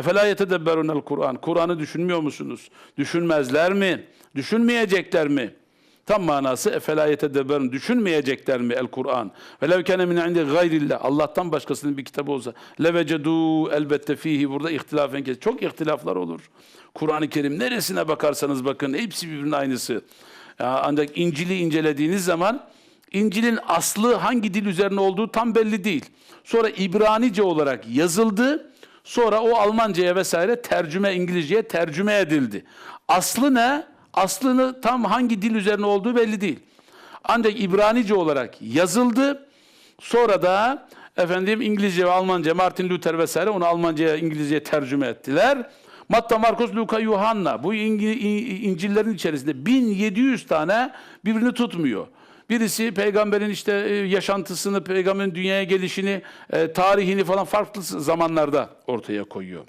Efela yetedebberunel Kur'an. Kur'an'ı düşünmüyor musunuz? Düşünmezler mi? Düşünmeyecekler mi? Tam manası efela yetedebberun. Düşünmeyecekler mi el Kur'an? Ve lev kene min indi gayrillah. Allah'tan başkasının bir kitabı olsa. Levecedu elbette fihi. Burada ihtilafen kes. Çok ihtilaflar olur. Kur'an-ı Kerim neresine bakarsanız bakın hepsi birbirinin aynısı. Ancak İncil'i incelediğiniz zaman İncil'in aslı hangi dil üzerine olduğu tam belli değil. Sonra İbranice olarak yazıldı. Sonra o Almanca'ya vesaire tercüme İngilizceye tercüme edildi. Aslı ne? Aslını tam hangi dil üzerine olduğu belli değil. Ancak İbranice olarak yazıldı. Sonra da efendim İngilizce ve Almanca Martin Luther vesaire onu Almanca'ya İngilizceye tercüme ettiler. Matta, Markus, Luka, Yuhanna bu İncil'lerin içerisinde 1700 tane birbirini tutmuyor. Birisi peygamberin işte e, yaşantısını, peygamberin dünyaya gelişini, e, tarihini falan farklı zamanlarda ortaya koyuyor.